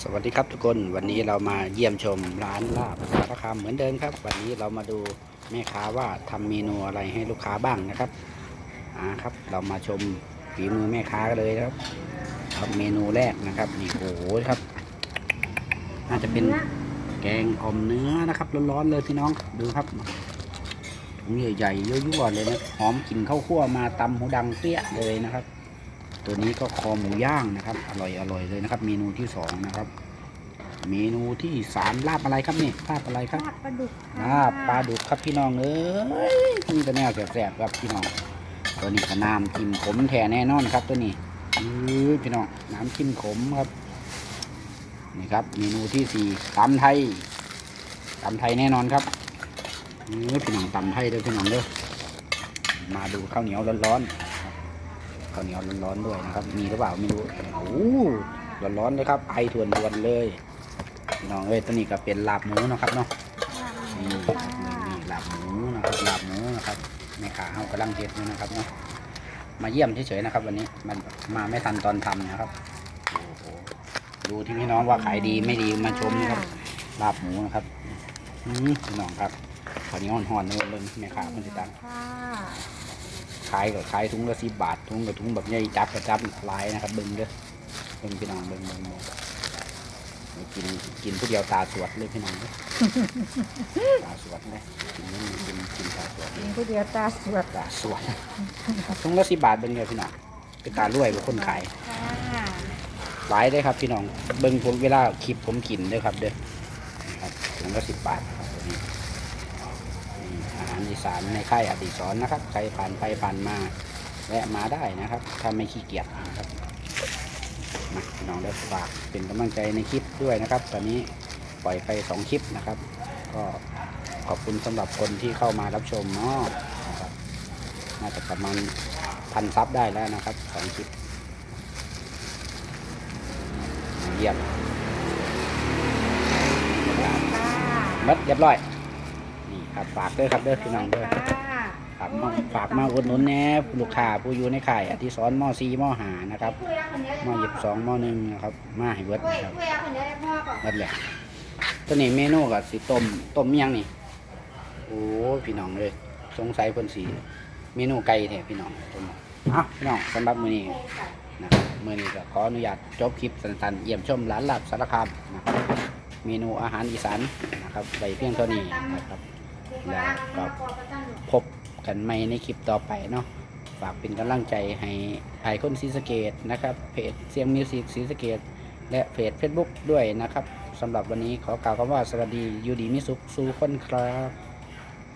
สวัสดีครับทุกคนวันนี้เรามาเยี่ยมชมร้านลาบสารคามเหมือนเดิมครับ วันนี้เรามาดูแม่ค้าว่าทำเมนูอะไรให้ลูกค้าบ้างนะครับอ่าครับเรามาชมฝีมือแม่ค้ากันเลยครับครับเมนูแรกนะครับนี่โอ้โหครับ น่าจะเป็นแกงอ่อมเนื้อนะครับร้อนๆเลยพี่น้องดูครับถุงใหญ่ๆยั่วๆเลยนะหอมกลิ่นข้าวคั่วมาตำหูดังเปี้ยเลยนะครับ ตัวนี้ก็คอหมูย่างนะครับ อร่อยอร่อยเลยนะครับ เมนูที่สองนะครับ เมนูที่สามลาบอะไรครับนี่ลาบอะไรครับลาบปลาดุกค่ะลาบปลาดุกครับพี่น้องเอ้ยมีแต่แนวแสบๆครับพี่น้อง ตัวนี้ก็น้ำจิ้มขมแท้แน่นอนครับ ตัวนี้อือพี่น้องน้ำจิ้มขมครับนี่ครับเมนูที่สี่ตำไทยตำไทยแน่นอนครับอือพี่น้องตำไทยเด้อพี่น้องเด้อมาดูข้าวเหนียวร้อนๆ ข้าวเหนียวร้อนๆด้วยนะครับ มีหรือเปล่าไม่รู้โอ้โหร้อนๆเลยครับไอทวนทวนๆเลยพี่น้องเอ้ยตัวนี้ก็เป็นลาบหมูนะครับเนาะนี่นี่ลาบหมูนะครับลาบหมูนะครับแม่ค้าเขากำลังเทศอยู่นะครับเนาะมาเยี่ยมเฉยๆนะครับ วันนี้มันมาไม่ทันตอนทำนะครับโอ้โหดูที่พี่น้องว่าขายดีไม่ดีมาชมนะครับลาบหมูนะครับอืมพี่น้องครับข้าวเหนียวห่อนๆเลยเบิ่งแม่ค้าคนติดตังค่ะ ขายก็ขายถุงละสิบบาทถุงกับถุงแบบใหญ่จับกับจับหลายนะครับเบิ้งเด้อเบิ้งพี่น้องเบิ้งเบิ้งเบิ้งกินกินผู้เดียวตาสวดเลยพี่น้องเด้อตาสวดเลยกินนี่กินกินตาสวดเลกิยนผู้เดียวตาสวดตาสวดถุงละสิบบาทเบิ้งเดียวพี่น้องเป็นตารวยกับคนขายค่ะหลายได้อครับพี่น้องเบิ้งผมเวลาคลิปผมกินเด้อครับเด้อนะครับถุงละสิบบาทนะครับตัวนี้นี่ อาหารอีสานในค่ายอดิศรนะครับ ใครผ่านไปผ่านมาแวะมาได้นะครับ ถ้าไม่ขี้เกียจนะครับมาพี่น้องได้ฝากเป็นกำลังใจในคลิปด้วยนะครับ ตอนนี้ปล่อยไปสองคลิปนะครับ ก็ขอบคุณสำหรับคนที่เข้ามารับชมเนาะนะครับน่าจะประมาณพันซับได้แล้วนะครับสองคลิปเยี่ยมค่ะบัดเรียบร้อย นี่ครับฝากเด้อครับเด้อพี่น้องเด้อค่ะฝากมาฝากมาอุดหนุนแหน่ลูกค้าผู้อยู่ในข่ายอธิสรมสี่มหานะครับมหยิบสองมหนึ่งนะครับมาให้เบิดนะครับคุยกับคนเดียวได้พ่อก่อนเบิดแหละตัวนี้เมนูก็สิต้มต้มอิหยังนี่โอ้พี่น้องเลยสงสัยเพิ่นสีเมนูไก่แท้พี่น้องต้มเอ้าพี่น้องสำหรับมื้อนี้นะครับมื้อนี้ก็ขออนุญาตจบคลิปสั้นๆเยี่ยมชมร้านลาบสารคามนะครับเมนูอาหารอีสานนะครับไว้เพียงเท่านี้นะครับ แล้วก็พบกันใหม่ในคลิปต่อไปเนาะฝากเป็นกำลังใจให้ไอคอนซีสเกตนะครับเพจเสียงมิวสิกซีสเกตและเพจ Facebook ด้วยนะครับสำหรับวันนี้ขอกล่าวคำว่าสวัสดีอยู่ดีมิสุขสู่คนครับ